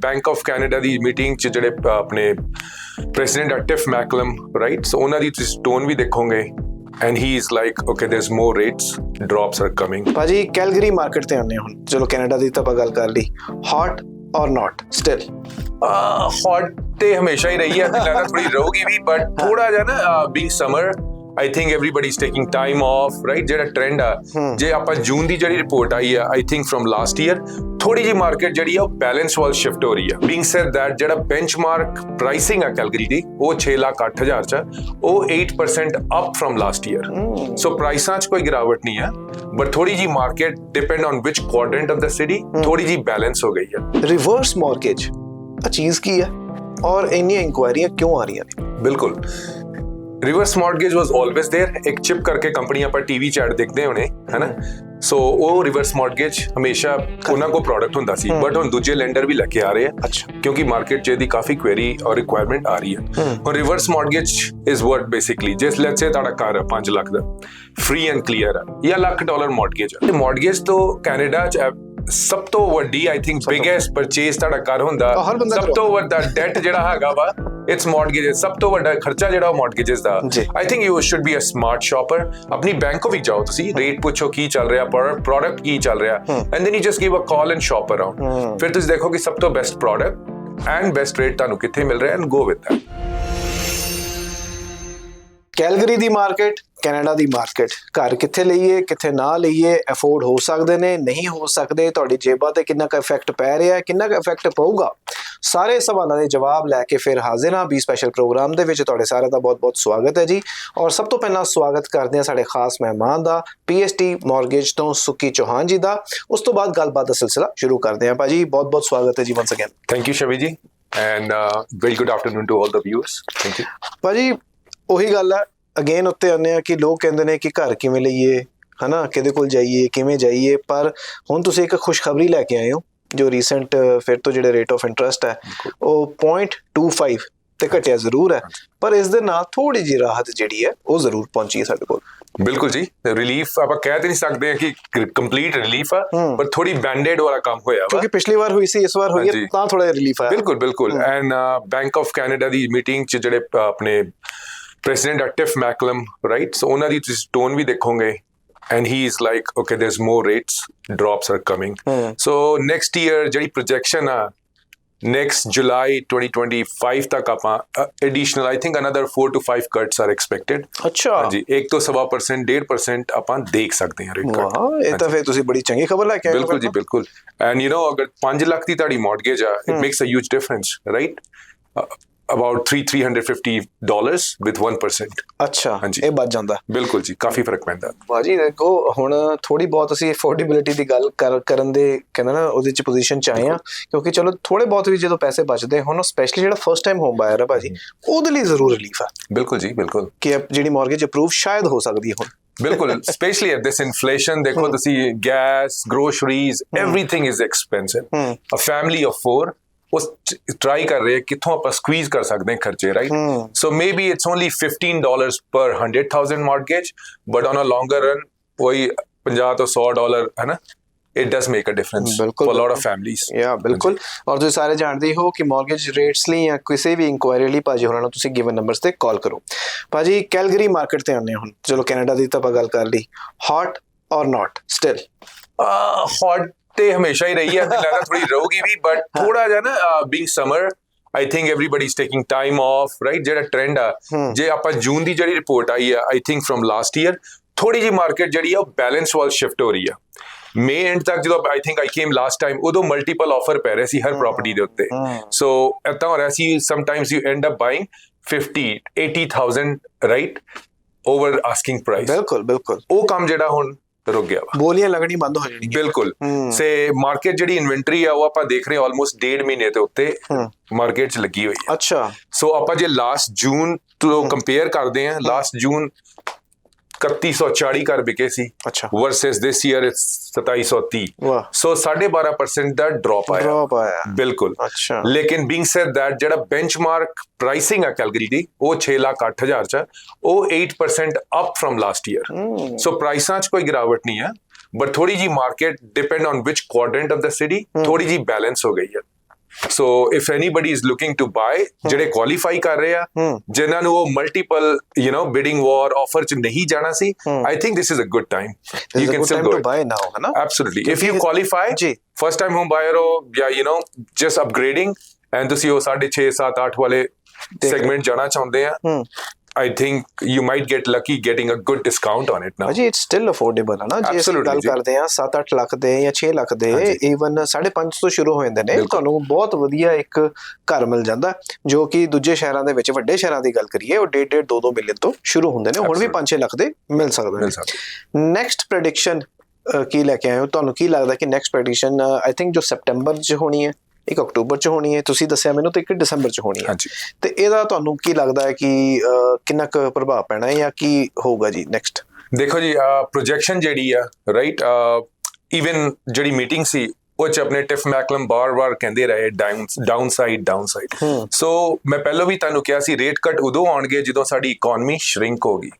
Bank of Canada ਦੀ meeting 'ਚ ਜਿਹੜੇ ਆਪਣੇ ਪ੍ਰੈਜ਼ੀਡੈਂਟ ਆ ਟਿਫ ਮੈਕਲਮ ਰਾਈਟ ਸੋ ਉਹਨਾਂ ਦੀ ਤੁਸੀਂ ਟੋਨ ਵੀ ਦੇਖੋਗੇ and he is like okay there is more rates drops are coming ਭਾਜੀ ਕੈਲਗਰੀ ਮਾਰਕੀਟ ਤੇ ਆਉਂਦੇ ਹੁਣ। ਚਲੋ ਕੈਨੇਡਾ ਦੀ ਤਾਂ ਆਪਾਂ ਗੱਲ ਕਰ ਲਈ। ਹੌਟ ਔਰ ਨਾਟ ਸਟਿਲ ਹੌਟ ਤੇ ਹਮੇਸ਼ਾ ਹੀ ਰਹੀ ਹੈ ਲੱਗਦਾ ਥੋੜੀ ਰਹੂਗੀ ਵੀ ਬਟ ਥੋੜਾ ਜਿਹਾ ਨਾ being summer I think everybody is taking time off right ਜਿਹੜਾ ਟ੍ਰੈਂਡ ਆ। ਜੇ ਆਪਾਂ ਜੂਨ ਦੀ ਜਿਹੜੀ ਰਿਪੋਰਟ ਆਈ ਆ I think from last year ਥੋੜੀ ਜੀ ਮਾਰਕੀਟ ਜਿਹੜੀ ਆ ਉਹ ਬੈਲੈਂਸ ਵੱਲ ਸ਼ਿਫਟ ਹੋ ਰਹੀ ਆ। ਬੀਇੰਗ ਸੈਡ ਦੈਟ ਜਿਹੜਾ ਬੈਂਚਮਾਰਕ ਪ੍ਰਾਈਸਿੰਗ ਆ ਕੈਲਗਰੀ ਦੀ ਉਹ 6 ਲੱਖ 8000 ਚ ਆ, ਉਹ 8% up from last year so ਪ੍ਰਾਈਸਾਂ 'ਚ ਕੋਈ ਗਿਰਾਵਟ ਨਹੀਂ ਹੈ ਬਟ ਥੋੜੀ ਜੀ ਮਾਰਕੀਟ ਡਿਪੈਂਡ ਔਨ ਵਿਚ ਕੁਆਡਰੈਂਟ ਆਫ ਦ ਸਿਟੀ ਥੋੜੀ ਜੀ ਬੈਲੈਂਸ ਹੋ ਗਈ ਹੈ ਰਿਵਰਸ ਮਾਰਗੇਜ ਆ ਚੀਜ਼ ਕੀ ਹੈ ਔਰ ਇੰਨੀਆਂ ਇਨਕੁਆਇਰੀਆਂ ਕਿਉਂ ਆ ਰਹੀਆਂ ਨੇ? ਬਿਲਕੁਲ। Reverse mortgage was always there ਇੱਕ ਚਿਪ ਕਰਕੇ ਕੰਪਨੀ ਆਪਾਂ ਟੀਵੀ ਚ ਐਡ ਦੇਖਦੇ ਹੋਣੇ ਹੈਨਾ ਸੋ ਉਹ ਰਿਵਰਸ ਮਾਰਗੇਜ ਹਮੇਸ਼ਾ ਉਹਨਾਂ ਕੋ ਪ੍ਰੋਡਕਟ ਹੁੰਦਾ ਸੀ ਬਟ ਹੁਣ ਦੂਜੇ ਲੈਂਡਰ ਵੀ ਲੈ ਕੇ ਆ ਰਹੇ ਆ ਅੱਛਾ ਕਿਉਂਕਿ ਮਾਰਕੀਟ 'ਚ ਇਹਦੀ ਕਾਫੀ ਕੁਐਰੀ ਔਰ ਰਿਕੁਆਇਰਮੈਂਟ ਆ ਰਹੀ ਹੈ ਹੁਣ reverse mortgage is what basically ਜਿਸ ਲੈਟਸ ਸੇ ਤੁਹਾਡਾ ਕਾਰ 5 ਲੱਖ ਦਾ ਫ੍ਰੀ ਐਂਡ ਕਲੀਅਰ ਹੈ ਜਾਂ ਲੱਖ ਡਾਲਰ ਮਾਰਗੇਜ ਹੈ ਮਾਰਗੇਜ ਤੋਂ ਕੈਨੇਡਾ 'ਚ ਐ- ਸਭ ਤੋਂ ਵੱਡੀ ਆਈ ਥਿੰਕ ਬਿਗੇਸਟ ਪਰਚੇਸ ਤੁਹਾਡਾ ਕਰ ਹੁੰਦਾ ਉਹ ਹਰ ਬੰਦਾ ਸਭ ਕਰਾਉਂਦਾ। ਤੋਂ ਵੱਡਾ ਡੈਟ ਜਿਹੜਾ ਹੈਗਾ ਵਾ ਇਟਸ ਮਾਰਗੇਜ ਸਭ ਤੋਂ ਵੱਡਾ ਖਰਚਾ ਜਿਹੜਾ ਉਹ mortgages the. I think you should be a smart shopper ਆਪਣੀ ਬੈਂਕ ਵੀ ਜਾਓ ਤੁਸੀਂ ਰੇਟ ਪੁੱਛੋ ਕੀ ਚੱਲ ਰਿਹਾ ਪ੍ਰੋਡਕਟ ਕੀ ਚੱਲ ਰਿਹਾ and then you just give a call and shop around ਫਿਰ ਤੁਸੀਂ ਦੇਖੋ ਕਿ ਸਭ ਤੋਂ best product and best rate ਤੁਹਾਨੂੰ ਕਿੱਥੇ ਮਿਲ ਰਿਹਾ and go with that Calgary the market Canada ਦੀ ਮਾਰਕੀਟ। ਘਰ ਕਿੱਥੇ ਲਈਏ ਕਿੱਥੇ ਨਾ ਲਈਏ ਅਫੋਰਡ ਹੋ ਸਕਦੇ ਨੇ ਨਹੀਂ ਹੋ ਸਕਦੇ ਤੁਹਾਡੀ ਜੇਬਾਂ ਤੇ ਕਿੰਨਾ ਕੁ ਇਫੈਕਟ ਪੈ ਰਿਹਾ ਹੈ ਕਿੰਨਾ ਕੁ ਇਫੈਕਟ ਪਊਗਾ? ਸਾਰੇ ਸਵਾਲਾਂ ਦੇ ਜਵਾਬ ਲੈ ਕੇ ਫਿਰ ਹਾਜ਼ਰ ਹਾਂ ਬੀ ਸਪੈਸ਼ਲ ਪ੍ਰੋਗਰਾਮ ਦੇ ਵਿੱਚ। ਤੁਹਾਡੇ ਸਾਰਿਆਂ ਦਾ ਬਹੁਤ-ਬਹੁਤ ਸਵਾਗਤ ਹੈ ਜੀ। ਔਰ ਸਭ ਤੋਂ ਪਹਿਲਾਂ ਸਵਾਗਤ ਕਰਦੇ ਹਾਂ ਸਾਡੇ ਖਾਸ ਮਹਿਮਾਨ ਦਾ ਪੀਐਸਟੀ ਮਾਰਗੇਜ ਤੋਂ ਸੁੱਕੀ ਚੌਹਾਨ ਜੀ ਦਾ। ਉਸ ਤੋਂ ਬਾਅਦ ਗੱਲਬਾਤ ਦਾ ਸਿਲਸਿਲਾ ਸ਼ੁਰੂ ਕਰਦੇ ਹਾਂ ਭਾਜੀ। ਬਹੁਤ-ਬਹੁਤ ਸਵਾਗਤ ਹੈ ਜੀ once again thank you Shavi ji. And very good afternoon to all the viewers thank you ਭਾਜੀ ਉਹੀ ਗੱਲ ਹੈ ਅਗੇਨ ਉੱਤੇ ਆਉਂਦੇ ਆ ਕਿ ਲੋਕ ਕਹਿੰਦੇ ਨੇ ਕਿ ਘਰ ਕਿਵੇਂ ਲਈਏ ਹਨਾ ਕਿਹਦੇ ਕੋਲ ਜਾਈਏ ਕਿਵੇਂ ਜਾਈਏ ਪਰ ਹੁਣ ਤੁਸੀਂ ਇੱਕ ਖੁਸ਼ਖਬਰੀ ਲੈ ਕੇ ਆਏ ਹੋ ਜੋ ਰੀਸੈਂਟ ਫਿਰ ਤੋਂ ਜਿਹੜੇ ਰੇਟ ਆਫ ਇੰਟਰਸਟ ਹੈ ਉਹ 0.25 ਤੇ ਘਟਿਆ ਜ਼ਰੂਰ ਹੈ ਪਰ ਇਸ ਦੇ ਨਾਲ ਥੋੜੀ ਜਿਹੀ ਰਾਹਤ ਜਿਹੜੀ ਹੈ ਉਹ ਜ਼ਰੂਰ ਪਹੁੰਚੀ ਹੈ ਸਾਡੇ ਕੋਲ। ਬਿਲਕੁਲ ਜੀ ਰਿਲੀਫ ਆਪਾਂ ਕਹਿ ਤੇ ਨਹੀਂ ਸਕਦੇ ਕਿ ਕੰਪਲੀਟ ਰਿਲੀਫ ਆ। ਪਰ ਥੋੜੀ ਬੈਂਡੇਡ ਵਾਲਾ ਕੰਮ ਹੋਇਆ ਵਾ। ਕਿਉਂਕਿ ਪਿਛਲੀ ਵਾਰ ਹੋਈ ਸੀ ਇਸ ਵਾਰ ਹੋਈ ਹੈ। ਤਾਂ ਥੋੜਾ ਰਿਲੀਫ ਆਇਆ। ਬਿਲਕੁਲ ਬਿਲਕੁਲ। ਐਂਡ ਬੈਂਕ ਆਫ ਕੈਨੇਡਾ ਦੀ ਮੀਟਿੰਗ ਚ ਜਿਹੜੇ ਆਪਣੇ ਪ੍ਰੈਜ਼ੀਡੈਂਟ ਆ ਟਿਫ ਮੈਕਲਮ ਰਾਈਟ ਸੋ ਉਹਨਾਂ ਦੀ ਤੁਸੀਂ ਟੋਨ ਵੀ ਦੇਖੋਗੇ and he's like okay there's more rates drops are coming. Mm. so next year ਜਿਹੜੀ projection ਆ next july 2025 ਤੱਕ ਆਪਾਂ additional I think another 4 to 5 cuts are expected ਅੱਛਾ ਹਾਂਜੀ 1 ਤੋਂ 1.5% 1.5% ਆਪਾਂ ਦੇਖ ਸਕਦੇ ਹਾਂ ਰੇਟ ਕਟ ਵਾਹ ਇਹ ਤਾਂ ਫੇ ਤੁਸੀਂ ਬੜੀ ਚੰਗੀ ਖਬਰ ਲੈ ਕੇ ਆਏ ਬਿਲਕੁਲ ਜੀ ਬਿਲਕੁਲ ਐਂਡ ਯੂ نو ਅਗਰ 5 ਲੱਖ ਦੀ ਤੁਹਾਡੀ ਮਾਰਗੇਜ ਆ it makes a huge difference right about 3 350 dollars with 1% ਅੱਛਾ ਇਹ ਬਚ ਜਾਂਦਾ। ਬਿਲਕੁਲ ਜੀ ਕਾਫੀ ਫ਼ਰਕ ਪੈਂਦਾ। ਬਾਜੀ ਦੇਖੋ ਹੁਣ ਥੋੜੀ ਬਹੁਤ ਅਸੀਂ ਅਫੋਰਡੇਬਿਲਿਟੀ ਦੀ ਗੱਲ ਕਰਨ ਦੇ ਕਹਿੰਦਾ ਨਾ ਉਹਦੇ ਚ ਪੋਜੀਸ਼ਨ ਚ ਆਏ ਆ ਕਿਉਂਕਿ ਚਲੋ ਥੋੜੇ ਬਹੁਤ ਵੀ ਜਦੋਂ ਪੈਸੇ ਬਚਦੇ ਹੁਣ ਸਪੈਸ਼ਲੀ ਜਿਹੜਾ ਫਰਸਟ ਟਾਈਮ ਹੋਮ ਬਾਇਰ ਆ ਬਾਜੀ ਉਹਦੇ ਲਈ ਜ਼ਰੂਰ ਰਿਲੀਫ ਆ। ਬਿਲਕੁਲ ਜੀ ਬਿਲਕੁਲ। ਕਿ ਜਿਹੜੀ ਮਾਰਗੇਜ ਅਪਰੂਵ ਸ਼ਾਇਦ ਹੋ ਸਕਦੀ ਹੈ ਹੁਣ। ਬਿਲਕੁਲ ਸਪੈਸ਼ਲੀ ਐਟ ਦਿਸ ਇਨਫਲੇਸ਼ਨ ਦੇਖੋ ਤੁਸੀਂ gas groceries everything is expensive a family of 4 ਉਸ ਟਰਾਈ ਕਰ ਰਹੇ ਕਿੱਥੋਂ ਆਪਾਂ ਸਕਵੀਜ਼ ਕਰ ਸਕਦੇ ਹਾਂ ਖਰਚੇ right. So maybe it's only 15 dollars ਪਰ 100000 mortgage but on a longer run ਕੋਈ 50 ਤੋਂ 100 ਡਾਲਰ ਹੈ ਨਾ it does make a difference for lot ਬਿਲਕੁਲ। ਆਫ ਫੈਮਲੀਜ਼ ਯਾ ਬਿਲਕੁਲ। ਔਰ ਤੁਸੀਂ ਸਾਰੇ ਜਾਣਦੇ ਹੀ ਕਿ ਮਾਰਗੇਜ ਰੇਟਸ ਲਈ ਜਾਂ ਕਿਸੇ ਵੀ ਇਨਕੁਆਇਰੀ ਲਈ ਭਾਜੀ ਹੋਰਾਂ ਨੂੰ ਤੁਸੀਂ ਗਿਵਨ ਨੰਬਰਸ ਤੇ ਕਾਲ ਕਰੋ। ਭਾਜੀ ਕੈਲਗਰੀ ਮਾਰਕੀਟ ਤੇ ਆਉਂਦੇ ਹੁਣ। ਚਲੋ ਕੈਨੇਡਾ ਦੀ ਤਾਂ ਆਪਾਂ ਗੱਲ ਕਰ ਲਈ। ਹੌਟ ਔਰ ਨਾਟ ਸਟਿਲ ਹੌਟ ਤੇ ਹਮੇਸ਼ਾ ਹੀ ਰਹੀ ਹੈ ਤੇ ਲੱਗਦਾ ਥੋੜੀ ਰਹੂਗੀ ਵੀ ਬਟ ਥੋੜਾ ਜਿਹਾ ਨਾ being summer I think everybody is taking time off right ਜਿਹੜਾ ਟ੍ਰੈਂਡ ਆ ਜੇ ਆਪਾਂ ਜੂਨ ਦੀ ਜਿਹੜੀ ਰਿਪੋਰਟ ਆਈ ਆ I think from last year ਥੋੜੀ ਜੀ ਮਾਰਕੀਟ ਜਿਹੜੀ ਆ ਉਹ ਬੈਲੈਂਸ ਵੱਲ ਸ਼ਿਫਟ ਹੋ ਰਹੀ ਆ। ਮੇ ਐਂਡ ਤੱਕ ਜਦੋਂ I think I came last time ਉਦੋਂ ਮਲਟੀਪਲ ਆਫਰ ਪੈ ਰਹੇ ਸੀ ਹਰ ਪ੍ਰਾਪਰਟੀ ਦੇ ਉੱਤੇ। ਸੋ ਇਦਾਂ ਹੋ ਰਿਹਾ ਸੀ sometimes you end up buying 50 80000 right over asking price ਬਿਲਕੁਲ ਬਿਲਕੁਲ। ਉਹ ਕੰਮ ਜਿਹੜਾ ਹੁਣ ਰੁਕ ਗਿਆ ਵਾ। ਬੋਲੀਆਂ ਲੱਗਣੀ ਬੰਦ ਹੋ ਜਾਣਗੀਆਂ। ਬਿਲਕੁਲ। ਸੇ ਮਾਰਕੀਟ ਜਿਹੜੀ ਇਨਵੈਂਟਰੀ ਆ ਉਹ ਆਪਾਂ ਦੇਖ ਰਹੇ ਆਲਮੋਸਟ ਡੇਢ ਮਹੀਨੇ ਦੇ ਉੱਤੇ। ਮਾਰਕੀਟ 'ਚ ਲੱਗੀ ਹੋਈ ਹੈ ਅੱਛਾ। ਸੋ ਆਪਾਂ ਜੇ ਲਾਸਟ ਜੂਨ ਤੋਂ ਕੰਪੇਅਰ ਕਰਦੇ ਹਾਂ ਲਾਸਟ ਜੂਨ 3140 ਘਰ ਵਿਕੇ ਸੀ ਅੱਛਾ। ਵਰਸਸ ਦਿਸ ਈਅਰ ਇਟਸ 2730 ਵਾਹ। ਸੋ 12.5% ਦਾ ਡ੍ਰੌਪ ਆਇਆ। ਡ੍ਰੌਪ ਆਇਆ। ਬਿਲਕੁਲ। ਅੱਛਾ। ਲੇਕਿਨ ਬੀਇੰਗ ਸੈਡ ਦੈਟ ਜਿਹੜਾ ਬੈਂਚਮਾਰਕ ਪ੍ਰਾਈਸਿੰਗ ਆ ਕੈਲਗਰੀ ਦੀ ਉਹ 6 ਲੱਖ 8000 ਚ ਉਹ 8% up from last year. So ਪ੍ਰਾਈਸਾਂ 'ਚ ਕੋਈ ਗਿਰਾਵਟ ਨਹੀਂ ਹੈ ਬਟ ਥੋੜੀ ਜੀ ਮਾਰਕੀਟ ਡਿਪੈਂਡ ਔਨ ਵਿਚ ਕੁਆਡਰੈਂਟ ਆਫ ਦ ਸਿਟੀ ਥੋੜੀ ਜੀ ਬੈਲੈਂਸ ਹੋ ਗਈ ਹੈ so if anybody is looking to buy ਜਿਹੜੇ ਕੁਆਲੀਫਾਈ ਕਰ ਰਹੇ ਆ ਹੂੰ ਜਿਨ੍ਹਾਂ ਨੂੰ ਉਹ multiple you know bidding war offer ਚ ਨਹੀਂ ਜਾਣਾ ਸੀ Hmm. I think this is a good time this you is a can still go buy now ਹੈ ਨਾ Absolutely. If you ਕਿਉਂਕਿ- qualify, ਜੀ first time home buyer ਹੋ ਜਾਂ you know just upgrading and ਤੁਸੀਂ ਉਹ 6.5 7 8 ਵਾਲੇ। ਸੈਗਮੈਂਟ ਜਾਣਾ ਚਾਹੁੰਦੇ ਆ I think you might get lucky getting a good discount on it now. ਭਾਜੀ ਇਟਸ ਸਟਿਲ ਅਫੋਰਡੇਬਲ ਹੈ ਨਾ ਜੇ ਅਸੀਂ ਗੱਲ ਜੀ। ਕਰਦੇ ਆ 7-8 ਲੱਖ ਦੇ ਜਾਂ 6 ਲੱਖ ਦੇ। ਈਵਨ 5.5 ਤੋਂ ਸ਼ੁਰੂ ਹੋ ਜਾਂਦੇ ਨੇ। ਤੁਹਾਨੂੰ ਬਹੁਤ ਵਧੀਆ ਇੱਕ ਘਰ ਮਿਲ ਜਾਂਦਾ ਜੋ ਕਿ ਦੂਜੇ ਸ਼ਹਿਰਾਂ ਦੇ ਵਿੱਚ ਵੱਡੇ ਸ਼ਹਿਰਾਂ ਦੀ ਗੱਲ ਕਰੀਏ ਉਹ 1.5 2-2 ਮਿਲੀਅਨ ਤੋਂ ਸ਼ੁਰੂ ਹੁੰਦੇ ਨੇ ਹੁਣ ਵੀ Absolutely. 5-6 ਲੱਖ ਦੇ ਮਿਲ ਸਕਦੇ ਨੇ ਨੈਕਸਟ ਪ੍ਰੈਡਿਕਸ਼ਨ ਕੀ ਲੈ ਕੇ ਆਏ ਹੋ ਤੁਹਾਨੂੰ ਕੀ ਲੱਗਦਾ ਕਿ ਨੈਕਸਟ ਪ੍ਰੈਡਿਕਸ਼ਨ ਆਈ ਥਿੰਕ ਜੋ ਸੈਪਟੈਂਬਰ 'ਚ ਹੋਣੀ ਹੈ ਇੱਕ ਅਕਤੂਬਰ 'ਚ ਹੋਣੀ ਹੈ ਤੁਸੀਂ ਦੱਸਿਆ ਮੈਨੂੰ ਤੇ ਇੱਕ ਦਸੰਬਰ 'ਚ ਹੋਣੀ ਹੈ। ਤੇ ਇਹਦਾ ਤੁਹਾਨੂੰ ਕੀ ਲੱਗਦਾ ਹੈ ਕਿ ਕਿੰਨਾ ਕੁ ਪ੍ਰਭਾਵ ਪੈਣਾ ਹੈ ਜਾਂ ਕੀ ਹੋਊਗਾ ਜੀ ਨੈਕਸਟ ਦੇਖੋ ਜੀ ਪ੍ਰੋਜੈਕਸ਼ਨ ਜਿਹੜੀ ਆ ਰਾਈਟ ਇਵਨ ਜਿਹੜੀ ਮੀਟਿੰਗ ਸੀ ਉਹ ਚ ਆਪਣੇ ਟਿਫ ਮੈਕਲਮ ਬਾਰ-ਬਾਰ ਕਹਿੰਦੇ ਰਹੇ downside downside so ਮੈਂ ਪਹਿਲਾਂ ਵੀ ਤੁਹਾਨੂੰ ਕਿਹਾ ਸੀ ਰੇਟ ਕੱਟ ਉਦੋਂ ਆਉਣਗੇ ਜਦੋਂ ਸਾਡੀ ਇਕਨੋਮੀ ਸ਼ਰਿੰਕ ਹੋਗੀ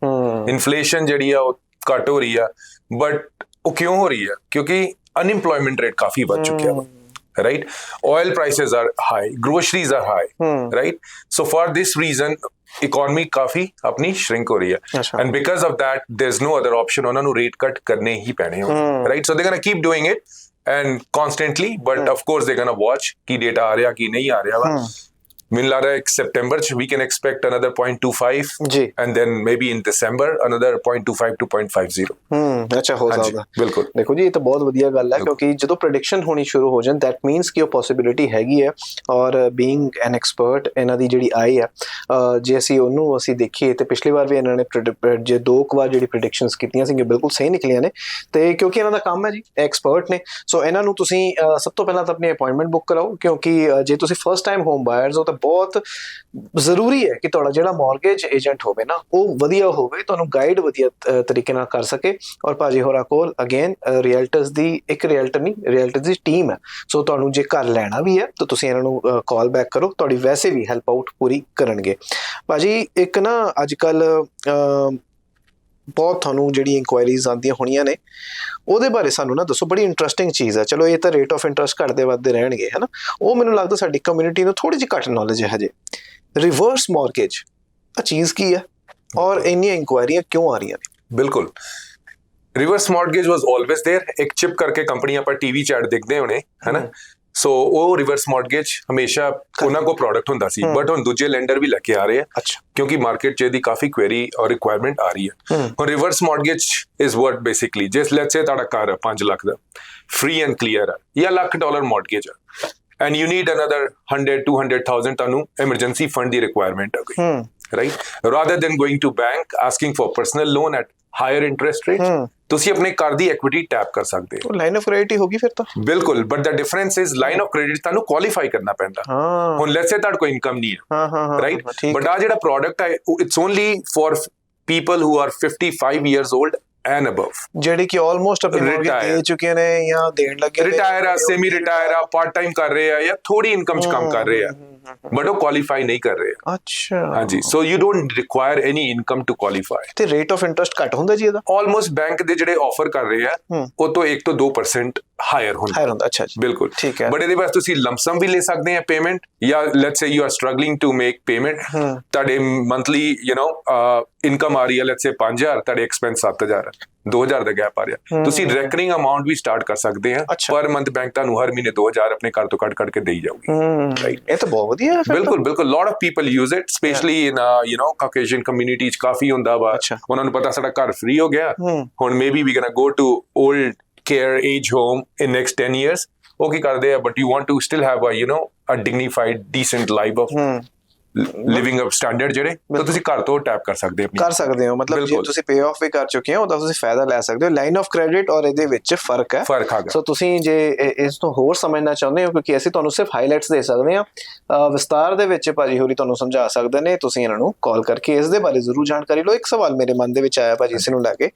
ਇਨਫਲੇਸ਼ਨ ਜਿਹੜੀ ਆ ਉਹ ਘਟ ਹੋ ਰਹੀ ਆ ਬਟ ਉਹ ਕਿਉਂ ਹੋ ਰਹੀ ਆ? ਕਿਉਂਕਿ ਅਨਇੰਪਲੋਇਮੈਂਟ ਰੇਟ ਕਾਫੀ ਵੱਧ ਚੁੱਕਿਆ ਵਾ। Right oil prices are high groceries are high ਹੂੰ right so for this reason economy ਕਾਫੀ ਆਪਣੀ shrink ਹੋ ਰਹੀ ਹੈ ਅੱਛਾ and because of that there's no other option ਉਹਨਾਂ ਨੂੰ rate cut ਕਰਨੇ ਹੀ ਪੈਣੇ ਹੋ Hmm. right so they're going to keep doing it and constantly but of course they're going to watch Ki data ਆ ਰਿਹਾ ਕੀ ਨਹੀਂ ਆ ਰਿਹਾ ਵਾ ਹੂੰ ਮੈਨੂੰ ਲੱਗ ਰਿਹਾ ਹੈ ਸੈਪਟੈਂਬਰ ਚ we can expect another 0.25 ਜੀ। and then maybe in december another 0.25 to 0.50 ਹੂੰ ਅੱਛਾ ਹੋ ਸਕਦਾ। ਬਿਲਕੁਲ। ਦੇਖੋ ਜੀ ਇਹ ਤਾਂ ਬਹੁਤ ਵਧੀਆ ਗੱਲ ਹੈ ਕਿਉਂਕਿ ਜਦੋਂ ਪ੍ਰੈਡਿਕਸ਼ਨ ਹੋਣੀ ਸ਼ੁਰੂ ਹੋ ਜਾਣ ਦੈਟ ਮੀਨਸ ਕਿ ਉਹ ਪੋਸਿਬਿਲਿਟੀ ਹੈਗੀ ਹੈ ਔਰ ਬੀਇੰਗ ਐਨ ਐਕਸਪਰਟ ਇਹਨਾਂ ਦੀ ਜਿਹੜੀ ਆਈ ਹੈ ਜੇ ਅਸੀਂ ਉਹਨੂੰ ਅਸੀਂ ਦੇਖੀਏ ਤੇ ਪਿਛਲੀ ਵਾਰ ਵੀ ਇਹਨਾਂ ਨੇ ਜੇ ਦੋ ਕੁ ਵਾਰ ਜਿਹੜੀ ਪ੍ਰੈਡਿਕਸ਼ਨਸ ਕੀਤੀਆਂ ਸੀਗੀਆਂ ਬਿਲਕੁਲ ਸਹੀ ਨਿਕਲੀਆਂ ਨੇ। ਤੇ ਕਿਉਂਕਿ ਇਹਨਾਂ ਦਾ ਕੰਮ ਹੈ ਜੀ ਐਕਸਪਰਟ ਨੇ। ਸੋ ਇਹਨਾਂ ਨੂੰ ਤੁਸੀਂ ਸਭ ਤੋਂ ਪਹਿਲਾਂ ਤਾਂ ਆਪਣੀ ਅਪਾਇੰਟਮੈਂਟ ਬੁੱਕ ਕਰਾਓ ਕਿਉਂਕਿ ਜੇ ਤੁਸੀਂ ਫਰਸਟ ਟਾਈਮ ਹੋਮ ਬਾਇਰਸ ਹੋ ਤਾਂ ਬਹੁਤ ਜ਼ਰੂਰੀ ਹੈ ਕਿ ਤੁਹਾਡਾ ਜਿਹੜਾ ਮਾਰਗੇਜ ਏਜੰਟ ਹੋਵੇ ਨਾ, ਉਹ ਵਧੀਆ ਹੋਵੇ, ਤੁਹਾਨੂੰ ਗਾਈਡ ਵਧੀਆ ਤਰੀਕੇ ਨਾਲ ਕਰ ਸਕੇ। ਔਰ ਭਾਜੀ ਹੋਰਾਂ ਕੋਲ ਅਗੇਨ ਰੀਅਲਟਰਸ ਦੀ ਇੱਕ ਰੀਅਲਟਰ ਨਹੀਂ ਰੀਅਲਟਰਸ ਦੀ ਟੀਮ ਹੈ। ਸੋ ਤੁਹਾਨੂੰ ਜੇ ਘਰ ਲੈਣਾ ਵੀ ਹੈ, ਤਾਂ ਤੁਸੀਂ ਇਹਨਾਂ ਨੂੰ ਕਾਲ ਬੈਕ ਕਰੋ। ਤੁਹਾਡੀ ਵੈਸੇ ਵੀ ਹੈਲਪ ਆਊਟ ਪੂਰੀ ਕਰਨਗੇ। ਭਾਜੀ ਇੱਕ ਨਾ ਅੱਜ ਕੱਲ ਬਹੁਤ ਤੁਹਾਨੂੰ ਜਿਹੜੀ ਇਨਕੁਆਇਰੀਜ਼ ਆਉਂਦੀਆਂ ਹੋਣੀਆਂ ਨੇ ਉਹਦੇ ਬਾਰੇ ਸਾਨੂੰ ਨਾ ਦੱਸੋ ਬੜੀ ਇੰਟਰਸਟਿੰਗ ਚੀਜ਼ ਹੈ ਚਲੋ ਇਹ ਤਾਂ ਰੇਟ ਆਫ ਇੰਟਰਸਟ ਘਟਦੇ ਵੱਧਦੇ ਰਹਿਣਗੇ ਹੈਨਾ ਉਹ ਮੈਨੂੰ ਲੱਗਦਾ ਸਾਡੀ ਕਮਿਊਨਿਟੀ ਨੂੰ ਥੋੜੀ ਜਿਹੀ ਘੱਟ ਨੌਲੇਜ ਹੈ ਹਜੇ ਰਿਵਰਸ ਮਾਰਗੇਜ ਆ ਚੀਜ਼ ਕੀ ਹੈ ਔਰ ਇੰਨੀਆਂ ਇਨਕੁਆਇਰੀਆਂ ਕਿਉਂ ਆ ਰਹੀਆਂ ਨੇ ਬਿਲਕੁਲ reverse mortgage was always there ਇੱਕ ਚਿਪ ਕਰਕੇ ਕੰਪਨੀ ਆਪਾਂ ਟੀਵੀ ਚ ਐਡ ਦੇਖਦੇ ਹੋਣੇ ਹੈਨਾ ਹਮ। ਸੋ ਉਹ ਰਿਵਰਸ ਮਾਰਗੇਜ ਹਮੇਸ਼ਾ ਉਹਨਾਂ ਕੋ ਪ੍ਰੋਡਕਟ ਹੁੰਦਾ ਸੀ। ਬਟ ਹੁਣ ਦੂਜੇ ਲੈਂਡਰ ਵੀ ਲੈ ਕੇ ਆ ਰਹੇ ਆ ਕਿਉਂਕਿ ਮਾਰਕੀਟ 'ਚ ਇਹਦੀ ਕਾਫੀ ਕੁਐਰੀ ਔਰ ਰਿਕੁਆਇਰਮੈਂਟ ਆ ਰਹੀ ਹੈ। ਹੁਣ reverse mortgage is what basically ਜਿਸ ਲੈਟਸ ਸੇ ਤੁਹਾਡਾ ਘਰ ਹੈ 5 ਲੱਖ ਦਾ ਫ੍ਰੀ ਐਂਡ ਕਲੀਅਰ ਹੈ ਜਾਂ ਲੱਖ ਡਾਲਰ ਮਾਰਗੇਜ ਹੈ ਐਂਡ ਯੂ ਨੀਡ ਅਨਦਰ 100 200000 ਤੁਹਾਨੂੰ ਐਮਰਜੈਂਸੀ ਫੰਡ ਦੀ ਰਿਕੁਆਇਰਮੈਂਟ ਹੈ ਕੋਈ ਹੂੰ। Right? Rather than going to bank asking for personal loan at higher interest rates ਹੂੰ। ਤੁਸੀਂ ਆਪਣੇ ਘਰ ਦੀ equity ਟੈਪ ਕਰ ਸਕਦੇ ਹੋ। ਲਾਈਨ ਆਫ ਕ੍ਰੈਡਿਟ ਹੋਗੀ ਫਿਰ ਤਾਂ। ਬਿਲਕੁਲ but the difference is line of credit ਤੁਹਾਨੂੰ ਕੁਆਲੀਫਾਈ ਕਰਨਾ ਪੈਂਦਾ। ਹਾਂ। ਹੁਣ ਲੈਟਸ ਸੇ ਤੁਹਾਡਾ ਕੋਈ ਇਨਕਮ ਨਹੀਂ ਹੈ ਹਾਂ ਹਾਂ ਹਾਂ ਰਾਈਟ ਬਟ ਆ ਜਿਹੜਾ ਪ੍ਰੋਡਕਟ ਹੈ it's only for people who are 55 years old and above ਜਿਹੜੀ ਕਿ ਆਲਮੋਸਟ ਆਪਣੀ Retire. ਦੇ ਚੁੱਕੇ ਨੇ ਜਾਂ ਦੇਣ ਲੱਗੇ। ਰਿਟਾਇਰ ਆ ਸੈਮੀ ਰਿਟਾਇਰ ਆ ਪਾਰਟ ਟਾਈਮ ਕਰ ਰਹੇ ਆ ਜਾਂ ਥੋੜੀ ਇਨਕਮ ਚ ਕੰਮ ਕਰ ਰਹੇ ਆ। ਬਟ ਉਹ ਕੁਆਲੀਫਾਈ ਨਹੀਂ ਕਰ ਰਹੇ। ਅੱਛਾ। ਹਾਂਜੀ so you don't require any income to qualify ਤੇ ਰੇਟ ਆਫ ਇੰਟਰਸਟ ਘੱਟ ਹੁੰਦਾ ਜੀ ਇਹਦਾ? ਆਲਮੋਸਟ ਬੈਂਕ ਦੇ ਜਿਹੜੇ ਆਫਰ ਕਰ ਰਹੇ ਆ। ਉਹ ਤੋਂ 1 ਤੋਂ 2% ਹਾਇਰ ਹੁੰਦਾ। ਹਾਇਰ ਹੁੰਦਾ ਅੱਛਾ ਜੀ। ਬਿਲਕੁਲ। ਠੀਕ ਹੈ। ਬਟ ਇਹਦੇ ਵਾਸਤੇ ਤੁਸੀਂ ਲੰਪਸਮ ਵੀ ਲੈ ਸਕਦੇ ਆ ਪੇਮੈਂਟ ਜਾਂ let's say you are struggling to make payment ਤੁਹਾਡੇ ਮੰਥਲੀ ਯੂ نو ਇਨਕਮ ਆ ਰਹੀ ਹੈ ਲੈਟਸ ਸੇ 5000 ਤੁਹਾਡੇ ਐਕਸਪੈਂਸ 7000 2000 ਦਾ ਗੈਪ ਆ ਰਿਹਾ। ਤੁਸੀਂ ਰੈਕਰਿੰਗ ਅਮਾਉਂਟ ਵੀ ਸਟਾਰਟ ਕਰ ਸਕਦੇ ਆ। ਪਰ ਮੰਥ ਬੈਂਕ ਤੁਹਾਨੂੰ ਹਰ ਮਹੀਨੇ 2000 ਆਪਣੇ ਘਰ ਤੋਂ ਕੱਢ ਕੱਢ ਕੇ ਦੇਈ ਜਾਊਗੀ। ਰਾਈਟ ਇਹ ਤਾਂ ਬਹੁਤ ਵਧੀਆ ਹੈ ਬਿਲਕੁਲ ਬਿਲਕੁਲ। Lot of people use it specially in you know Caucasian community ਚ ਕਾਫੀ ਹੁੰਦਾ ਵਾ। ਉਹਨਾਂ ਨੂੰ ਪਤਾ ਸਾਡਾ ਘਰ ਫ੍ਰੀ ਹੋ ਗਿਆ। ਹੁਣ maybe we gonna go to old care age home in next 10 years ਉਹ ਕੀ ਕਰਦੇ ਆ but you want to still have a you know a dignified decent life of living up standard ਜਿਹੜੇ ਤਾਂ ਤੁਸੀਂ ਘਰ ਤੋਂ ਟੈਪ ਕਰ ਸਕਦੇ ਆਪਣੀ। ਕਰ ਸਕਦੇ ਹੋ ਮਤਲਬ ਜੇ। ਤੁਸੀਂ ਪੇ ਆਫ ਵੀ ਕਰ ਚੁੱਕੇ ਹੋ ਉਹਦਾ ਤੁਸੀਂ ਫਾਇਦਾ ਲੈ ਸਕਦੇ ਹੋ। ਲਾਈਨ ਆਫ ਕ੍ਰੈਡਿਟ ਔਰ ਇਹਦੇ ਵਿੱਚ ਫ਼ਰਕ ਹੈ। ਫ਼ਰਕ ਆ ਗਿਆ ਸੋ ਤੁਸੀਂ ਜੇ ਇਸ ਤੋਂ ਹੋਰ ਸਮਝਣਾ ਚਾਹੁੰਦੇ ਹੋ ਕਿਉਂਕਿ ਅਸੀਂ ਤੁਹਾਨੂੰ ਸਿਰਫ ਹਾਈਲਾਈਟਸ ਦੇ ਸਕਦੇ ਹਾਂ ਵਿਸਤਾਰ ਦੇ ਵਿੱਚ ਭਾਜੀ ਹੋਰੀ ਤੁਹਾਨੂੰ ਸਮਝਾ ਸਕਦੇ ਨੇ ਤੁਸੀਂ ਇਹਨਾਂ ਨੂੰ ਕਾਲ ਕਰਕੇ ਇਸ ਦੇ ਬਾਰੇ ਜ਼ਰੂਰ ਜਾਣਕਾਰੀ ਲਓ। ਇੱਕ ਸਵਾਲ ਮੇਰੇ ਮਨ ਦੇ ਵਿੱਚ ਆਇਆ ਭਾਜੀ ਇਸ ਨੂੰ ਲੈ ਕੇ।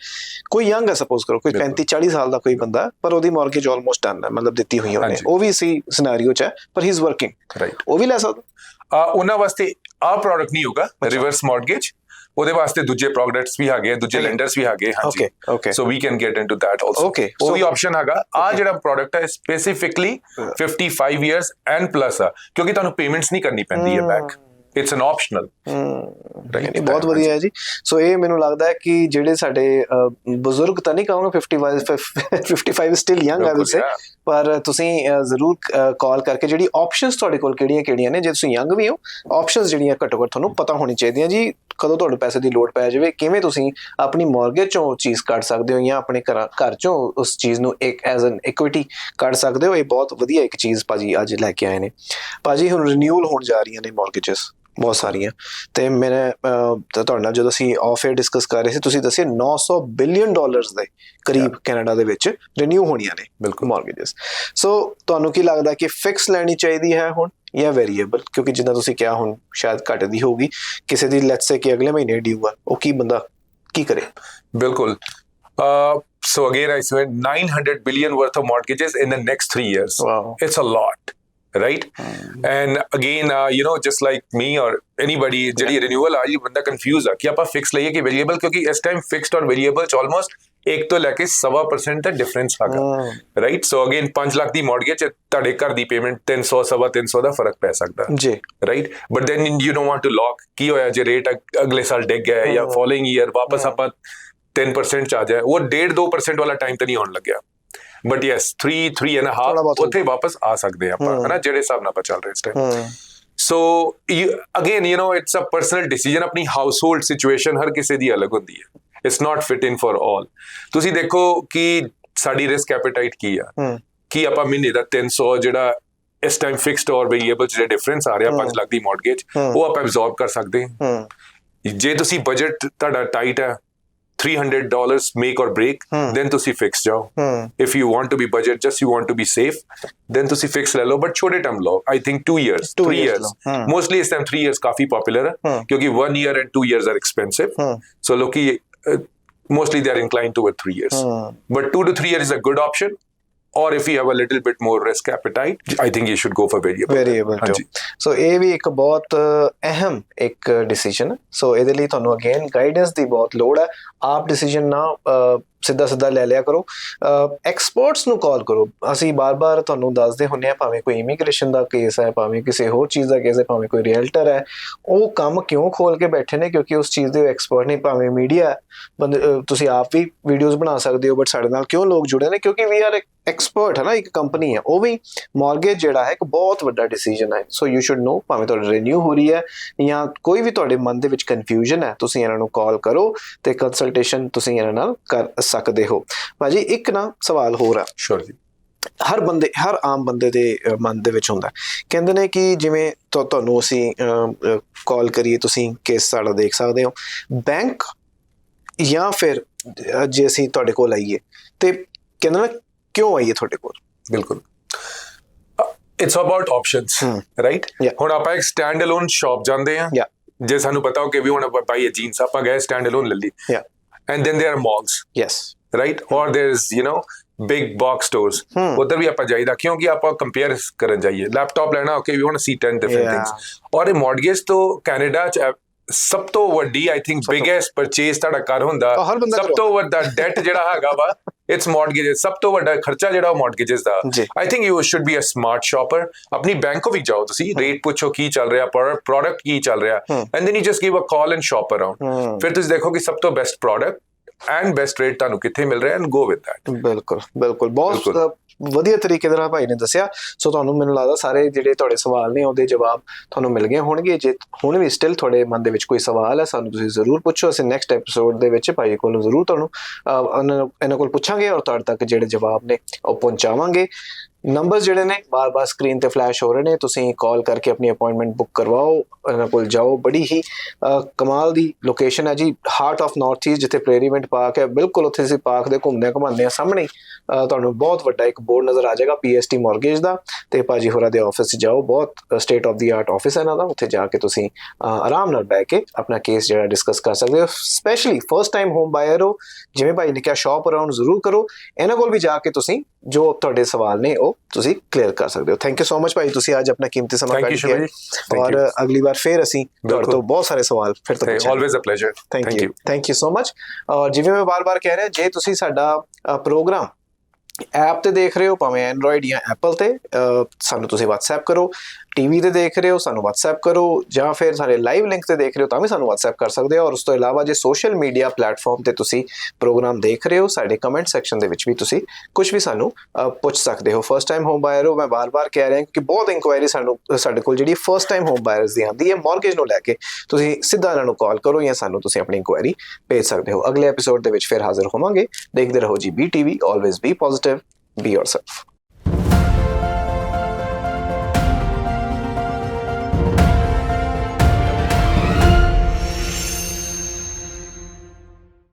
ਕੋਈ ਯੰਗ ਹੈ ਸਪੋਜ਼ ਕਰੋ ਕੋਈ ਬਿਲਕੁਲ। 35 40 ਸਾਲ ਦਾ ਕੋਈ ਬੰਦਾ ਪਰ ਉਹਦੀ ਮਾਰਗੇਜ ਆਲਮੋਸਟ ਡਨ ਹੈ ਮਤਲਬ ਦਿੱਤੀ ਹੋਈ ਉਹਨੇ। ਉਹ ਵੀ ਸੀ ਸਿਨੈਰੀਓ ਚ ਹੈ ਪਰ ਹੀ ਇਜ਼ ਵਰਕਿੰਗ ਰਾਈਟ ਉਹ ਵੀ ਲੈ ਸਕਦਾ? ਉਹਨਾਂ ਵਾਸਤੇ ਆ ਪ੍ਰੋਡਕਟ ਨਹੀਂ ਹੋਗਾ ਰਿਵਰਸ ਮਾਰਗੇਜ ਉਹਦੇ ਵਾਸਤੇ ਦੂਜੇ ਪ੍ਰੋਡਕਟਸ ਵੀ ਹੈਗੇ ਦੂਜੇ ਲੈਂਡਰਸ ਵੀ ਹੈਗੇ ਹਾਂਜੀ। Okay. So we can get into that also ਉਹ so- ਵੀ ਆਪਸ਼ਨ ਹੈਗਾ। ਆ ਜਿਹੜਾ ਪ੍ਰੋਡਕਟ ਹੈ ਸਪੈਸੀਫਿਕਲੀ 55 ਇਅਰਸ ਐਂਡ ਪਲੱਸ ਆ ਕਿਉਂਕਿ ਤੁਹਾਨੂੰ ਪੇਮੈਂਟਸ ਨਹੀਂ ਕਰਨੀ ਪੈਂਦੀ ਹੈ ਬੈਕ ਇਟਸ ਐਨ ਆਪਸ਼ਨਲ ਨਹੀਂ ਬਹੁਤ ਵਧੀਆ ਹੈ ਜੀ। ਸੋ ਇਹ ਮੈਨੂੰ ਲੱਗਦਾ ਹੈ ਕਿ ਜਿਹੜੇ ਸਾਡੇ ਬਜ਼ੁਰਗ ਤਾਂ ਨਹੀਂ ਕਹਾਂਗਾ 55 55 still young I will say ਪਰ ਤੁਸੀਂ ਜ਼ਰੂਰ ਕਾਲ ਕਰਕੇ ਜਿਹੜੀ ਆਪਸ਼ਨਸ ਤੁਹਾਡੇ ਕੋਲ ਕਿਹੜੀਆਂ ਕਿਹੜੀਆਂ ਨੇ ਜੇ ਤੁਸੀਂ ਯੰਗ ਵੀ ਹੋ ਆਪਸ਼ਨਸ ਜਿਹੜੀਆਂ ਘੱਟੋ ਘੱਟ ਤੁਹਾਨੂੰ ਪਤਾ ਹੋਣੀ ਚਾਹੀਦੀਆਂ ਜੀ ਕਦੋਂ ਤੁਹਾਨੂੰ ਪੈਸੇ ਦੀ ਲੋੜ ਪੈ ਜਾਵੇ ਕਿਵੇਂ ਤੁਸੀਂ ਆਪਣੀ ਮਾਰਗੇਜ ਚੋਂ ਚੀਜ਼ ਕੱਢ ਸਕਦੇ ਹੋ ਜਾਂ ਆਪਣੇ ਘਰ ਚੋਂ ਉਸ ਚੀਜ਼ ਨੂੰ ਇੱਕ ਐਜ਼ ਐਨ ਇਕੁਇਟੀ ਕੱਢ ਸਕਦੇ ਹੋ। ਇਹ ਬਹੁਤ ਵਧੀਆ ਇੱਕ ਚੀਜ਼ ਭਾਜੀ ਅੱਜ ਲੈ ਕੇ ਆਏ ਨੇ। ਭਾਜੀ ਹੁਣ ਰੀਨਿਊਅਲ ਹੋਣ ਜਾ ਰਹੀਆਂ ਨੇ ਮਾਰਗੇजेस ਬਹੁਤ ਸਾਰੀਆਂ। ਤੇ ਮੇਰੇ ਤੁਹਾਡੇ ਨਾਲ ਜਦੋਂ ਅਸੀਂ ਆਫ 에ਅਰ ਡਿਸਕਸ ਕਰ ਰਹੇ ਸੀ ਤੁਸੀਂ ਦੱਸਿਆ 900 ਬਿਲੀਅਨ ਡਾਲਰਸ ਦੇ ਕਰੀਬ ਕੈਨੇਡਾ ਦੇ ਵਿੱਚ ਰੀਨਿਊ ਹੋਣੀਆਂ ਨੇ ਬਿਲਕੁਲ। ਮਾਰਗੇजेस ਸੋ ਤੁਹਾਨੂੰ ਕੀ ਲੱਗਦਾ ਕਿ ਫਿਕਸ ਲੈਣੀ ਚਾਹੀਦੀ ਹੈ ਹੁਣ ਜਾਂ ਵੇਰੀਏਬਲ ਕਿਉਂਕਿ ਜਿੱਦਾਂ ਤੁਸੀਂ ਕਿਹਾ ਹੁਣ ਸ਼ਾਇਦ ਘਟਦੀ ਹੋਊਗੀ ਕਿਸੇ ਦੀ ਲੈਟਸ ਸੇ ਕਿ ਅਗਲੇ ਮਹੀਨੇ ਡਿਊ ਆ ਉਹ ਕੀ ਬੰਦਾ ਕੀ ਕਰੇ? ਬਿਲਕੁਲ। so again i said 900 billion worth of mortgages in the next 3 years. Wow. it's a lot. Right? And again, uh, you know, just like me or anybody, ਜਿਹੜੀ renewal ਆ ਜੀ ਬੰਦਾ confuse ਆ ਕਿ ਆਪਾਂ fix ਲਈਏ ਕਿ variable? ਕਿਉਂਕਿ ਇਸ time fixed ਔਰ variable ਚ almost 1 ਤੋਂ ਲੈ ਕੇ 1.5% ਦਾ difference ਹੈਗਾ ਰਾਈਟ ਸੋ ਅਗੇਨ 5 ਲੱਖ ਦੀ ਚ ਤੁਹਾਡੇ ਘਰ ਦੀ ਪੇਮੈਂਟ 300 ਸਵਾ 300 ਦਾ ਫ਼ਰਕ ਪੈ ਸਕਦਾ ਜੀ। Right but then you don't want to lock ਕੀ ਹੋਇਆ ਜੇ ਰੇਟ ਅਗਲੇ ਸਾਲ ਡਿੱਗ ਗਿਆ ਜਾਂ ਫੋਲੋਇੰਗ ਈਅਰ ਵਾਪਸ ਆਪਾਂ 10% ਚ ਆ ਜਾਏ ਉਹ 1.5 2% ਵਾਲਾ ਟਾਈਮ ਤਾਂ ਨਹੀਂ ਆਉਣ ਲੱਗਿਆ। ਬਟ ਯੈਸ 3 3 ਐਂਡ ਹਾਫ ਉੱਥੇ ਵਾਪਸ ਆ ਸਕਦੇ ਆਪਾਂ ਹਨਾ ਜਿਹੜੇ ਹਿਸਾਬ ਨਾਲ ਆਪਾਂ ਚੱਲ ਰਹੇ ਇਸ time so again you know it's a personal decision ਆਪਣੀ ਹਾਊਸ ਹੋਲਡ ਸਿਚੁਏਸ਼ਨ ਹਰ ਕਿਸੇ ਦੀ ਅਲੱਗ ਹੁੰਦੀ ਹੈ it's not fit in for all ਤੁਸੀਂ ਦੇਖੋ ਕਿ ਸਾਡੀ ਰਿਸਕ ਐਪੀਟਾਈਟ ਕੀ ਆ ਕੀ ਆਪਾਂ ਮਹੀਨੇ ਦਾ 300 ਜਿਹੜਾ ਇਸ ਟਾਈਮ ਫਿਕਸਡ ਔਰ ਵੇਰੀਏਬਲ ਜਿਹੜੇ ਡਿਫਰੈਂਸ ਆ ਰਿਹਾ 5 ਲੱਖ ਦੀ ਮਾਰਗੇਜ ਉਹ ਆਪਾਂ ਐਬਜ਼ੌਰਬ ਕਰ ਸਕਦੇ ਹਾਂ ਜੇ ਤੁਸੀਂ ਬਜਟ ਤੁਹਾਡਾ ਟਾਈਟ ਹੈ 300 dollars make or break hmm. Then ਤੁਸੀਂ ਫਿਕਸ ਜਾਓ hmm if you want to be budget just you want to be safe then ਤੁਸੀਂ ਫਿਕਸ ਲੈ ਲਓ ਬਟ ਛੋਟੇ ਟਰਮ ਲਓ i think 2 years Two 3 years years ਲਓ, hmm. mostly ਇਸ time 3 years ਕਾਫੀ ਪਪੂਲਰ ਹੈ ਹਮ। ਕਿਉਂਕਿ 1 year and 2 years are expensive hmm so ਲੋਕੀ uh, mostly they are inclined toward 3 years hmm but 2 to 3 years is a good option or if you have a little bit more risk appetite i think you should go for variable variable ਹਾਂਜੀ so ਇਹ ਵੀ ਇੱਕ ਬਹੁਤ ਅਹਿਮ ਇੱਕ decision ਸੋ ਇਹਦੇ ਲਈ ਤੁਹਾਨੂੰ again guidance ਦੀ ਬਹੁਤ ਲੋੜ ਹੈ ਆਪ ਡਿਸੀਜਨ ਨਾ ਸਿੱਧਾ ਸਿੱਧਾ ਲੈ ਲਿਆ ਕਰੋ। ਐਕਸਪਰਟਸ ਨੂੰ ਕਾਲ ਕਰੋ। ਅਸੀਂ ਬਾਰ-ਬਾਰ ਤੁਹਾਨੂੰ ਦੱਸਦੇ ਹੁੰਨੇ ਆ ਭਾਵੇਂ ਕੋਈ ਇਮੀਗ੍ਰੇਸ਼ਨ ਦਾ ਕੇਸ ਹੈ, ਭਾਵੇਂ ਕਿਸੇ ਹੋਰ ਚੀਜ਼ ਦਾ ਕੇਸ ਹੈ, ਭਾਵੇਂ ਕੋਈ ਰੀਅਲਟਰ ਹੈ। ਉਹ ਕੰਮ ਕਿਉਂ ਖੋਲ ਕੇ ਬੈਠੇ ਨੇ? ਕਿਉਂਕਿ ਉਸ ਚੀਜ਼ ਦੇ ਐਕਸਪਰਟ ਨਹੀਂ, ਭਾਵੇਂ ਮੀਡੀਆ ਤੁਸੀਂ ਆਪ ਵੀ ਵੀਡੀਓਜ਼ ਬਣਾ ਸਕਦੇ ਹੋ ਬਟ ਸਾਡੇ ਨਾਲ ਕਿਉਂ ਲੋਕ ਜੁੜੇ ਨੇ? ਕਿਉਂਕਿ ਵੀ ਆਰ ਐਕਸਪਰਟ ਹੈ ਨਾ, ਇੱਕ ਕੰਪਨੀ ਹੈ। ਉਹ ਵੀ ਮਾਰਗੇਜ ਜਿਹੜਾ ਹੈ, ਇੱਕ ਬਹੁਤ ਵੱਡਾ ਡਿਸੀਜਨ ਹੈ। ਸੋ ਯੂ ਸ਼ੁੱਡ ਨੋ ਭਾਵੇਂ ਤੁਹਾਡੀ ਰੀਨਿਊ ਹੋ ਰਹੀ ਹੈ, ਜਾਂ ਕੋਈ ਵੀ ਤੁਹਾਡੇ ਮਨ ਦੇ ਵਿੱਚ ਕਨਫਿਊਜ਼ਨ ਹੈ, ਤੁਸੀਂ ਇਹਨਾਂ ਨੂੰ ਕਾਲ ਕਰੋ ਤੇ ਕੰਸਲਟੇਸ਼ਨ ਤੁਸੀਂ ਇਹਨਾਂ ਨਾਲ ਕਰ ਸਕਦੇ ਹੋ। ਭਾਜੀ ਇੱਕ ਨਾ ਸਵਾਲ ਹੋਰ ਆ। Sure ਜੀ। ਹਰ ਬੰਦੇ ਹਰ ਆਮ ਬੰਦੇ ਦੇ ਮਨ ਦੇ ਵਿੱਚ ਹੁੰਦਾ। ਕਹਿੰਦੇ ਨੇ ਕਿ ਜਿਵੇਂ ਤੁਹਾਨੂੰ ਅਸੀਂ ਕਾਲ ਕਰੀਏ ਤੁਸੀਂ ਕੇਸ ਸਾਡਾ ਦੇਖ ਸਕਦੇ ਹੋ। ਬੈਂਕ ਜਾਂ ਫਿਰ ਜੇ ਅਸੀਂ ਤੁਹਾਡੇ ਕੋਲ ਆਈਏ। ਤੇ ਕਹਿੰਦੇ ਨਾ ਕਿਉਂ ਆਈਏ ਤੁਹਾਡੇ ਕੋਲ? ਬਿਲਕੁਲ। It's about options. ਰਾਈਟ. ਹੁਣ ਆਪਾਂ ਇੱਕ ਸਟੈਂਡ ਅਲੋਨ ਸ਼ਾਪ ਜਾਂਦੇ ਆ. ਜੇ ਸਾਨੂੰ ਪਤਾ ਹੋ ਕਿ ਵੀ ਹੁਣ ਆਪਾਂ ਪਾਈਏ ਜੀਨਸ ਆਪਾਂ ਗਏ ਸਟੈਂਡ ਅਲੋਨ ਲੈ ਲਈ। and then there are malls. Yes. Right? Or there's, you know, big box stores. Hmm. You have to go there because compare laptop. Laptop, okay, we want to see 10 different things. Or a mortgage, to Canada, ਸਭ ਤੋਂ ਵੱਡੀ I think biggest purchase ਤੁਹਾਡਾ ਕਰ ਹੁੰਦਾ। ਸਭ ਤੋਂ ਵੱਡਾ that ਜਿਹੜਾ ਹੈਗਾ ਵਾ ਇਟਸ ਮਾਰਟਗੇਜ ਸਭ ਤੋਂ ਵੱਡਾ ਖਰਚਾ ਜਿਹੜਾ ਉਹ mortgages the. I think you should be a smart shopper ਆਪਣੀ ਬੈਂਕੋ ਵੀ ਜਾਓ ਤੁਸੀਂ। ਰੇਟ ਪੁੱਛੋ ਕੀ ਚੱਲ ਰਿਹਾ ਪ੍ਰੋਡਕਟ ਕੀ ਚੱਲ ਰਿਹਾ। And then you just give a call and shop around ਫਿਰ ਤੁਸੀਂ ਦੇਖੋ ਕਿ ਸਭ ਤੋਂ best product and best rate ਤੁਹਾਨੂੰ ਕਿੱਥੇ ਮਿਲ ਰਿਹਾ ਐਂਡ ਗੋ ਵਿਦ ਥੈਟ ਬਿਲਕੁਲ ਬਿਲਕੁਲ। ਬਹੁਤ ਵਧੀਆ ਤਰੀਕੇ ਦੇ ਨਾਲ ਭਾਈ ਨੇ ਦੱਸਿਆ। ਸੋ ਤੁਹਾਨੂੰ ਮੈਨੂੰ ਲੱਗਦਾ ਸਾਰੇ ਜਿਹੜੇ ਤੁਹਾਡੇ ਸਵਾਲ ਨੇ ਉਹਦੇ ਜਵਾਬ ਤੁਹਾਨੂੰ ਮਿਲ ਗਏ ਹੋਣਗੇ। ਜੇ ਹੁਣ ਵੀ ਸਟਿਲ ਤੁਹਾਡੇ ਮਨ ਦੇ ਵਿੱਚ ਕੋਈ ਸਵਾਲ ਹੈ ਸਾਨੂੰ ਤੁਸੀਂ ਜ਼ਰੂਰ ਪੁੱਛੋ। ਅਸੀਂ ਨੈਕਸਟ ਐਪੀਸੋਡ ਦੇ ਵਿੱਚ ਭਾਈ ਕੋਲੋਂ ਜ਼ਰੂਰ ਤੁਹਾਨੂੰ ਅ, ਇਹਨਾਂ ਕੋਲ ਪੁੱਛਾਂਗੇ ਔਰ ਤੁਹਾਡੇ ਤੱਕ ਜਿਹੜੇ ਜਵਾਬ ਨੇ ਉਹ ਪਹੁੰਚਾਵਾਂਗੇ। ਨੰਬਰ ਜਿਹੜੇ ਨੇ ਬਾਰ-ਬਾਰ ਸਕਰੀਨ ਤੇ ਫਲੈਸ਼ ਹੋ ਰਹੇ ਨੇ, ਤੁਸੀਂ ਕਾਲ ਕਰਕੇ ਆਪਣੀ ਅਪਾਇੰਟਮੈਂਟ ਬੁੱਕ ਕਰਵਾਓ, ਇਹਨਾਂ ਕੋਲ ਜਾਓ। ਬੜੀ ਹੀ ਕਮਾਲ ਦੀ ਲੋਕੇਸ਼ਨ ਹੈ ਜੀ। ਹਾਰਟ ਆਫ ਨਾਰਥ ਈਸਟ ਜਿੱਥੇ ਪ੍ਰੇਰੀਵੈਂਟ ਪਾਰਕ ਹੈ। ਬਿਲਕੁਲ ਉੱਥੇ ਅਸੀਂ ਪਾਰਕ ਦੇ ਘੁੰਮਦੇ ਘੁਮਾਉਂਦੇ ਆ ਸਾਹਮਣੇ ਤੁਹਾਨੂੰ ਬਹੁਤ ਵੱਡਾ ਇੱਕ ਬੋਰਡ ਨਜ਼ਰ ਆ ਜਾਏਗਾ ਪੀਐਸਟੀ ਮਾਰਗੇਜ ਦਾ। ਤੇ ਭਾਜੀ ਹੋਰਾਂ ਦੇ ਆਫਿਸ 'ਚ ਜਾਓ। ਬਹੁਤ state of the art office ਹੈ ਇਹਨਾਂ ਦਾ। ਉੱਥੇ ਜਾ ਕੇ ਤੁਸੀਂ ਆਰਾਮ ਨਾਲ ਬਹਿ ਕੇ ਆਪਣਾ ਕੇਸ ਜਿਹੜਾ ਡਿਸਕਸ ਕਰ ਸਕਦੇ ਹੋ। Specially first time home buyer ਹੋ। ਜਿਵੇਂ ਭਾਈ ਨੇ ਕਿਹਾ ਸ਼ਾਪ ਅਰਾਊਂਡ ਜ਼ਰੂਰ ਕਰੋ। ਇਹਨਾਂ ਕੋਲ ਵੀ ਜਾ ਕੇ ਤੁਸੀਂ ਜੋ ਤੁਹਾਡੇ ਸਵਾਲ ਨੇ ਉਹ ਤੁਸੀਂ ਕਲੀਅਰ ਕਰ ਸਕਦੇ ਹੋ। ਥੈਂਕ ਯੂ ਸੋ ਮਚ ਭਾਈ ਤੁਸੀਂ ਅੱਜ ਆਪਣਾ ਕੀਮਤੀ ਸਮਾਂ ਕੱਢ ਕੇ ਔਰ. ਅਗਲੀ ਵਾਰ ਫੇਰ ਅਸੀਂ ਤੁਹਾਡੇ। ਤੋਂ ਬਹੁਤ ਸਾਰੇ ਸਵਾਲ ਫਿਰ ਤੋਂ ਪੁੱਛਾਂਗੇ। Always a pleasure thank you thank you so much ਔਰ ਜਿਵੇਂ ਮੈਂ ਬਾਰ-ਬਾਰ ਕਹਿ ਰਿਹਾ ਜੇ ਤੁਸੀਂ ਸਾਡਾ ਪ੍ਰੋਗਰਾਮ ਐਪ ਤੇ ਦੇਖ ਰਹੇ ਹੋ ਭਾਵੇਂ ਐਂਡਰੋਇਡ ਜਾਂ ਐਪਲ ਤੇ ਸਾਨੂੰ ਤੁਸੀਂ WhatsApp ਕਰੋ। ਟੀਵੀ ਤੇ ਦੇਖ ਰਹੇ ਹੋ, ਸਾਨੂੰ WhatsApp ਕਰੋ ਜਾਂ ਫਿਰ ਸਾਡੇ ਲਾਈਵ ਲਿੰਕ ਤੇ ਦੇਖ ਰਹੇ ਹੋ ਤਾਂ ਵੀ ਸਾਨੂੰ WhatsApp ਕਰ ਸਕਦੇ ਹੋ। ਔਰ ਉਸ ਤੋਂ ਇਲਾਵਾ ਜੇ ਸੋਸ਼ਲ ਮੀਡੀਆ ਪਲੇਟਫਾਰਮ ਤੇ ਤੁਸੀਂ ਪ੍ਰੋਗਰਾਮ ਦੇਖ ਰਹੇ ਹੋ, ਸਾਡੇ ਕਮੈਂਟ ਸੈਕਸ਼ਨ ਦੇ ਵਿੱਚ ਵੀ ਤੁਸੀਂ ਕੁਝ ਵੀ ਸਾਨੂੰ ਪੁੱਛ ਸਕਦੇ ਹੋ। ਫਰਸਟ ਟਾਈਮ ਹੋਮ ਬਾਇਰ ਹੋ, ਮੈਂ ਬਾਰ-ਬਾਰ ਕਹਿ ਰਿਹਾ ਕਿ ਬਹੁਤ ਇਨਕੁਆਇਰੀ ਸਾਨੂੰ ਸਾਡੇ ਕੋਲ ਜਿਹੜੀ ਫਰਸਟ ਟਾਈਮ ਹੋਮ ਬਾਇਰਸ ਦੀ ਆਉਂਦੀ ਹੈ ਮਾਰਗੇਜ ਨੂੰ ਲੈ ਕੇ ਤੁਸੀਂ ਸਿੱਧਾ ਇਹਨਾਂ ਨੂੰ ਕਾਲ ਕਰੋ ਜਾਂ ਸਾਨੂੰ ਤੁਸੀਂ ਆਪਣੀ ਇਨਕੁਆਇਰੀ ਭੇਜ ਸਕਦੇ ਹੋ। ਅਗਲੇ ਐਪੀਸੋਡ ਦੇ ਵਿੱਚ ਫਿਰ ਹਾਜ਼ਰ ਹੋਵਾਂਗੇ। ਦੇਖਦੇ ਰਹੋ ਜੀ B BTV always be positive be yourself